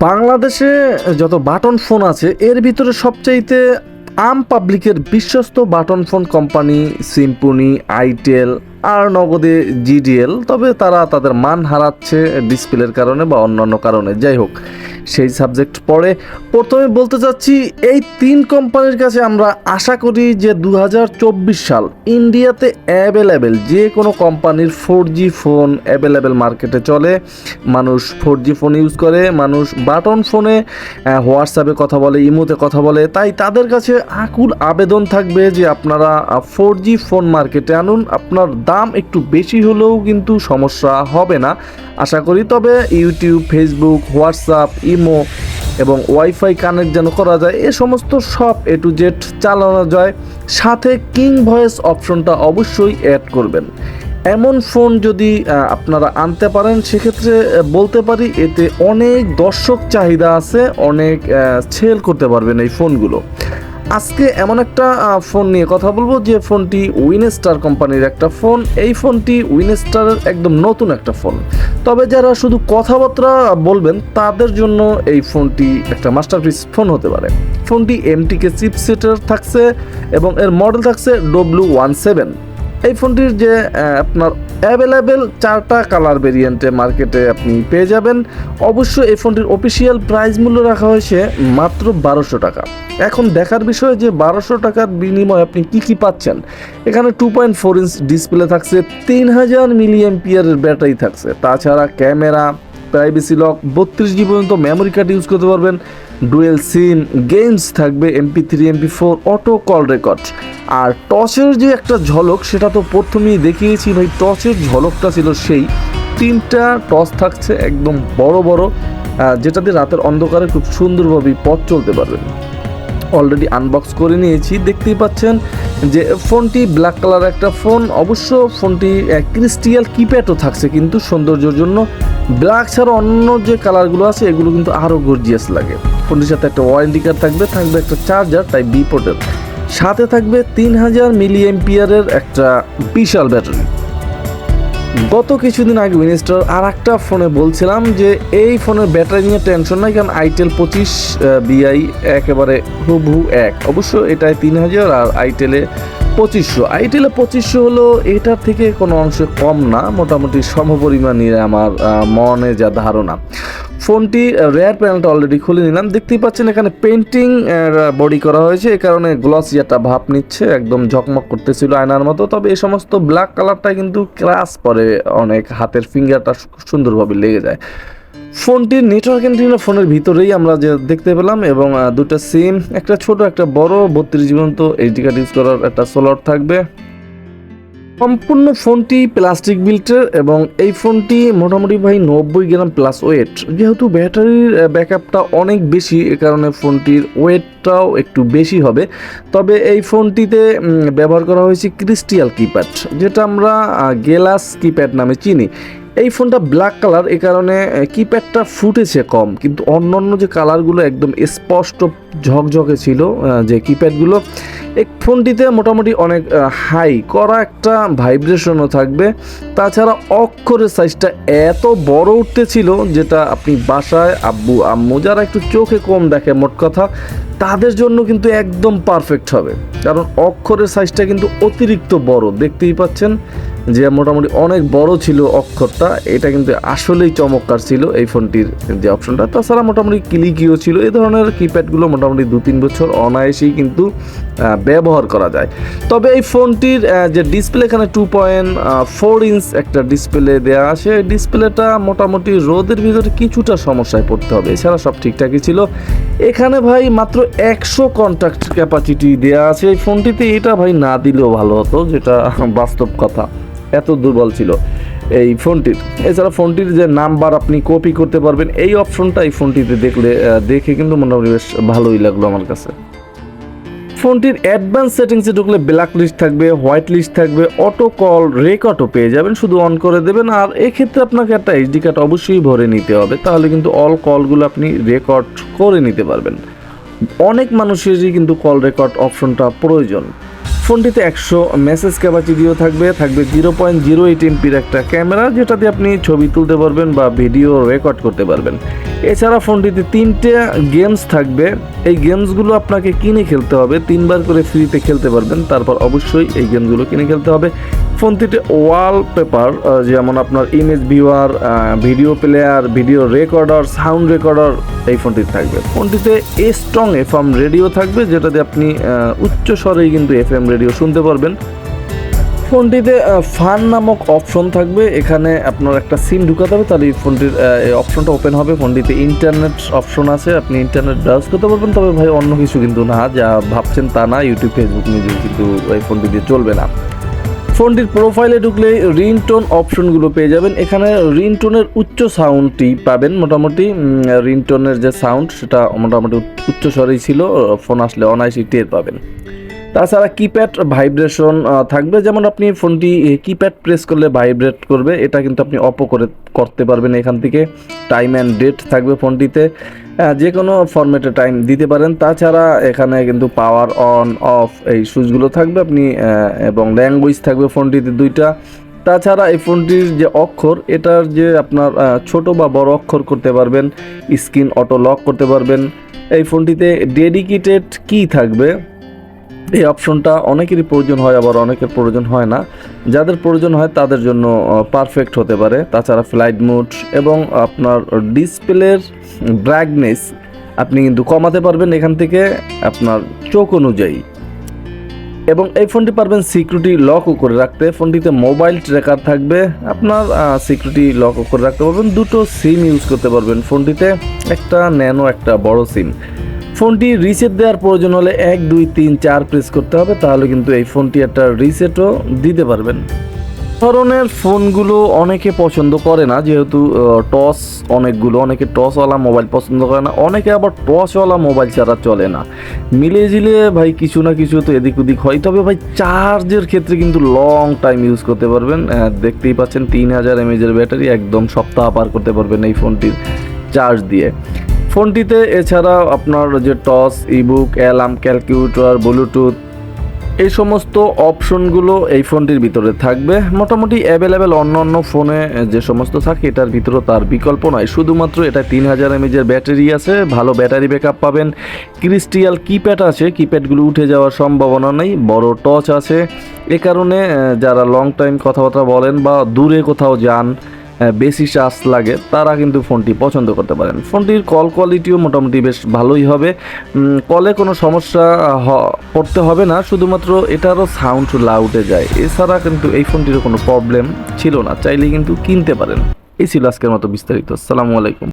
বাংলাদেশে যত button phone আছে, এর ভিতরে সবচাইতে আম পাবলিকের বিশ্বস্ত button phone company Symphony itel আর নগদে জিডিএল তবে তারা তাদের মান হারাচ্ছে ডিসপ্লের কারণে বা অন্যান্য কারণে। যাই হোক, সেই সাবজেক্ট পড়ে। প্রথমে বলতে চাচ্ছি, এই তিন কোম্পানির কাছে আমরা আশা করি যে দু হাজার চব্বিশ সাল ইন্ডিয়াতে অ্যাভেলেবেল, যে কোনো কোম্পানির ফোর জি ফোন অ্যাভেলেবেল মার্কেটে চলে। মানুষ ফোর জি ফোন ইউজ করে, মানুষ বাটন ফোনে হোয়াটসঅ্যাপে কথা বলে, ইমোতে কথা বলে। তাই তাদের কাছে আকুল আবেদন থাকবে যে আপনারা ফোর জি ফোন মার্কেটে আনুন, আপনার দাম একটু বেশি হলেও কিন্তু সমস্যা হবে না। আশা করি তবে ইউটিউব, ফেসবুক, হোয়াটসঅ্যাপ, ইমো এবং ওয়াইফাই কানেক্ট যেন করা যায়, এ সমস্ত সব এ টু জেড চালানো যায়। সাথে কিং ভয়েস অপশনটা অবশ্যই অ্যাড করবেন। এমন ফোন যদি আপনারা আনতে পারেন, সেক্ষেত্রে বলতে পারি এতে অনেক দর্শক চাহিদা আছে, অনেক সেল করতে পারবেন এই ফোনগুলো। আজকে এমন একটা ফোন নিয়ে কথা বলব যে ফোনটি উইনেস্টার কোম্পানির একটা ফোন এই ফোনটি উইনেস্টারের একদম নতুন একটা ফোন তবে যারা শুধু কথাবার্তা বলবেন, তাদের জন্য এই ফোনটি একটা মাস্টারপিস ফোন হতে পারে। ফোনটি এমটিকে চিপসেটের থাকছে এবং এর মডেল থাকছে ডব্লিউ ওয়ান সেভেন এই ফোনটির যে আপনার অ্যাভেলেবেল চারটা কালার ভেরিয়েন্টে মার্কেটে আপনি পেয়ে যাবেন। অবশ্য এই ফোনটির অফিসিয়াল প্রাইস মূল্য রাখা হয়েছে মাত্র বারোশো টাকা। এখন দেখার বিষয় যে, বারোশো টাকার বিনিময়ে আপনি কি কি পাচ্ছেন? এখানে two point four inch display থাকছে, তিন হাজার মিলিয়ন পিয়ারের ব্যাটারি থাকছে। তাছাড়া ক্যামেরা প্রাইভেসি লক বত্রিশ জি পর্যন্ত মেমোরি কার্ড ইউজ করতে পারবেন। ডুয়েল সিম গেমস থাকবে MP three MP four auto call record আর টসের যে একটা ঝলক সেটা তো প্রথমেই দেখিয়েছি ভাই টসের ঝলকটা ছিল সেই। তিনটা টস থাকছে একদম বড় বড় আহ, যেটা দিয়ে রাতের অন্ধকারে খুব সুন্দরভাবে পথ চলতে পারবেন অলরেডি আনবক্স করে নিয়েছি। দেখতেই পাচ্ছেন যে ফোনটি ব্ল্যাক কালার একটা ফোন অবশ্য ফোনটি ক্রিস্টিয়াল কিপ্যাডও থাকছে কিন্তু সৌন্দর্যের জন্য ব্ল্যাক ছাড়া অন্য যে কালারগুলো আছে, এগুলো কিন্তু আরও গর্জিয়াস লাগে। ফোনটির সাথে একটা ওয়ারেন্টি কার্ড থাকবে থাকবে একটা চার্জার তাই বি সাথে থাকবে তিন হাজার মিলি এমপিয়ারের একটা বিশাল ব্যাটারি গত কিছুদিন আগে উইনিস্টার আর একটা ফোনে বলছিলাম যে, এই ফোনের ব্যাটারি নিয়ে টেনশন নাই, কারণ আইটেল পঁচিশ বিআই একেবারে হুবহু এক। অবশ্য এটায় তিন হাজার আর আইটেলে পঁচিশশো। আইটেলে পঁচিশশো হলো এটার থেকে কোনো অংশে কম না, মোটামুটি সমপরিমাণই আমার মনে যা ধারণা। ফোনটি রেয়ার প্যানেলটা অলরেডি খুলে নিলাম। দেখতেই পাচ্ছেন এখানে পেন্টিং বডি করা হয়েছে। এ কারণে গ্লসি একটা ভাব নিচ্ছে, একদম ঝকমক করতেছিল আয়নার মতো। তবে এই সমস্ত ব্ল্যাক কালারটা কিন্তু ক্রাস পরে অনেক হাতের ফিঙ্গারটা সুন্দরভাবে লেগে যায়। ফোনটির নেটওয়ার্ক এন্ট্রিনা ফোনের ভিতরেই আমরা যে দেখতে পেলাম এবং দুটো সিম একটা ছোট, একটা বড়, বত্রিশ জীবন্ত এইচডি কার্ড ইউজ করার একটা সোলার থাকবে। সম্পূর্ণ ফোনটি প্লাস্টিক বিল্টের এবং এই ফোনটি মোটামুটি ভাই নব্বই গ্রাম প্লাস ওয়েট যেহেতু ব্যাটারির ব্যাকআপটা অনেক বেশি, এ কারণে ফোনটির ওয়েটটাও একটু বেশি হবে। তবে এই ফোনটিতে ব্যবহার করা হয়েছে ক্রিস্টিয়াল কিপ্যাড যেটা আমরা গেলাস কিপ্যাড নামে চিনি। এই ফোনটা ব্ল্যাক কালার এ কারণে কিপ্যাডটা ফুটেছে কম, কিন্তু অন্য অন্য যে কালারগুলো একদম স্পষ্ট ঝকঝকে ছিল যে কিপ্যাডগুলো এই ফোনটিতে মোটামুটি অনেক হাই করা একটা ভাইব্রেশনও থাকবে। তাছাড়া অক্ষরের সাইজটা এত বড় উঠতেছিল যেটা আপনি বাসায় আব্বু, আম্মু যারা একটু চোখে কম দেখে, মোট কথা, তাদের জন্য কিন্তু একদম পারফেক্ট হবে। কারণ অক্ষরের সাইজটা কিন্তু অতিরিক্ত বড়, দেখতেই পাচ্ছেন। যে মোটামুটি অনেক বড় ছিল অক্ষরটা, এটা কিন্তু আসলেই চমৎকার ছিল এই ফোনটির যে অপশনটা। তাছাড়া মোটামুটি ক্লিকিও ছিল এই ধরনের কিপ্যাডগুলো মোটামুটি দু তিন বছর অনায়াসেই কিন্তু ব্যবহার করা যায়। তবে এই ফোনটির যে ডিসপ্লে এখানে টু পয়েন্ট ফোর ইঞ্চ একটা ডিসপ্লে দেওয়া আছে ডিসপ্লেটা মোটামুটি রোদের ভিতরে কিছুটা সমস্যায় পড়তে হবে, এছাড়া সব ঠিকঠাকই ছিল। এখানে ভাই মাত্র একশো কন্ট্যাক্ট ক্যাপাসিটি দেওয়া আছে এই ফোনটিতে, এটা ভাই না দিলেও ভালো হতো, যেটা বাস্তব কথা। এত দুর্বল ছিল এই ফোনটির। এছাড়া ফোনটির যে নাম্বার আপনি কপি করতে পারবেন, এই অপশনটা এই ফোনটিতে দেখলে দেখে কিন্তু মোটামুটি বেশ ভালোই লাগল আমার কাছে। ফোনটির অ্যাডভান্স সেটিংসে ঢুকলে ব্ল্যাক লিস্ট থাকবে হোয়াইট লিস্ট থাকবে অটো কল রেকর্ডও পেয়ে যাবেন, শুধু অন করে দেবেন, আর এক্ষেত্রে আপনাকে একটা এইচডি কার্ড অবশ্যই ভরে নিতে হবে, তাহলে কিন্তু অল কলগুলো আপনি রেকর্ড করে নিতে পারবেন। অনেক মানুষেরই কিন্তু কল রেকর্ড অপশনটা প্রয়োজন। ফোনটিতে একশো মেসেজ ক্যাপাসিটিও থাকবে থাকবে জিরো পয়েন্ট জিরো এইট এমপির একটা ক্যামেরা যেটা দিয়ে আপনি ছবি তুলতে পারবেন বা ভিডিও রেকর্ড করতে পারবেন। এছাড়া ফোনটিতে তিনটে গেমস থাকবে। এই গেমসগুলো আপনাকে কিনে খেলতে হবে, তিনবার করে ফ্রিতে খেলতে পারবেন। তারপর অবশ্যই এই গেমসগুলো কিনে খেলতে হবে। ফোনটিতে ওয়ালপেপার যেমন আপনার image viewer video player video recorder sound recorder এই ফোনটিতে থাকবে। ফোনটিতে এ স্ট্রং এফ এম রেডিও থাকবে, যেটা দিয়ে আপনি উচ্চ স্বরেই কিন্তু এফ এম রেডিও শুনতে পারবেন। ফোনটিতে ফান নামক অপশন থাকবে। এখানে আপনার একটা সিম ঢুকাতে হবে, তাহলে ফোনটির অপশনটা ওপেন হবে। ফোনটিতে ইন্টারনেট অপশন আছে, আপনি ইন্টারনেট ব্রাউজ করতে পারবেন। তবে ভাই, অন্য কিছু কিন্তু না, যা ভাবছেন তা না ইউটিউব ফেসবুক মিউজিক কিন্তু এই ফোনটি দিয়ে চলবে না। ফোনটির প্রোফাইলে ঢুকলে রিংটোন অপশনগুলো পেয়ে যাবেন। এখানে রিংটোনের উচ্চ সাউন্ডটি পাবেন। মোটামুটি রিংটোনের যে সাউন্ড, সেটা মোটামুটি উচ্চ- উচ্চ স্বরেই ছিল। ফোন আসলে অনায়াসই টের পাবেন। তাছাড়া কিপ্যাড ভাইব্রেশন থাকবে। যেমন আপনি ফোনটি কিপ্যাড প্রেস করলে ভাইব্রেট করবে। এটা কিন্তু আপনি অপ করে করতে পারবেন এখান থেকে। টাইম অ্যান্ড ডেট থাকবে ফোনটিতে। যে কোনো ফরম্যাটে টাইম দিতে পারেন। তাছাড়া এখানে কিন্তু পাওয়ার অন অফ এই সুইচগুলো থাকবে। আপনি এবং ল্যাঙ্গুয়েজ থাকবে ফোনটিতে দুইটা। তাছাড়া এই ফোনটির যে অক্ষর, এটার যে আপনার ছোট বা বড় অক্ষর করতে পারবেন। স্ক্রিন অটো লক করতে পারবেন। এই ফোনটিতে ডেডিকেটেড কি থাকবে। এই অপশনটা অনেকেরই প্রয়োজন হয়, আবার অনেকের প্রয়োজন হয় না। যাদের প্রয়োজন হয় তাদের জন্য পারফেক্ট হতে পারে। তাছাড়া ফ্লাইট মোড এবং আপনার ডিসপ্লের ব্রাইটনেস আপনি কিন্তু কমাতে পারবেন এখান থেকে আপনার চোখ অনুযায়ী। এবং এই ফোনটি পারবেন সিকিউরিটি লকও করে রাখতে। ফোনটিতে মোবাইল ট্র্যাকার থাকবে। আপনার সিকিউরিটি লকও করে রাখতে পারবেন। দুটো সিম ইউজ করতে পারবেন ফোনটিতে। একটা ন্যানো একটা বড় সিম ফোনটি রিসেট দেওয়ার প্রয়োজন হলে এক, দুই, তিন, চার প্রেস করতে হবে, তাহলে কিন্তু এই ফোনটি একটা রিসেটও দিতে পারবেন। ধরনের ফোনগুলো অনেকে পছন্দ করে না, যেহেতু টস অনেকগুলো, অনেকে টসওয়ালা মোবাইল পছন্দ করে না, অনেকে আবার টসওয়ালা মোবাইল ছাড়া চলে না। মিলে ঝিলে ভাই কিছু না কিছু তো এদিক ওদিক হয়, তবে ভাই চার্জের ক্ষেত্রে কিন্তু লং টাইম ইউজ করতে পারবেন দেখতেই পাচ্ছেন তিন হাজার এমএজের ব্যাটারি একদম সপ্তাহ পার করতে পারবেন এই ফোনটির চার্জ দিয়ে। ফোনটিতে এছাড়া আপনার যে toss ebook alarm calculator Bluetooth এই সমস্ত অপশনগুলো এই ফোনটির ভিতরে থাকবে। মোটামুটি অ্যাভেলেবেল অন্য অন্য ফোনে যে সমস্ত থাকে, এটার ভিতরে তার বিকল্প নয় শুধুমাত্র এটা তিন হাজার এমএজের ব্যাটারি আছে, ভালো ব্যাটারি ব্যাকআপ পাবেন। ক্রিস্টিয়াল কিপ্যাড আছে কিপ্যাডগুলো উঠে যাওয়ার সম্ভাবনা নেই, বড় টচ আছে। এ কারণে যারা লং টাইম কথাবার্তা বলেন বা দূরে কোথাও যান বেশি চার্জ লাগে, তারা কিন্তু ফোনটি পছন্দ করতে পারেন। ফোনটির কল কোয়ালিটিও মোটামুটি বেশ ভালোই হবে। কলে কোনো সমস্যা পড়তে হবে না, শুধুমাত্র এটারও সাউন্ড লাউডে যায়। এছাড়া কিন্তু এই ফোনটিরও কোনো প্রবলেম ছিল না, চাইলে কিন্তু কিনতে পারেন। এই ছিল আজকের মতো বিস্তারিত। আসসালামু আলাইকুম।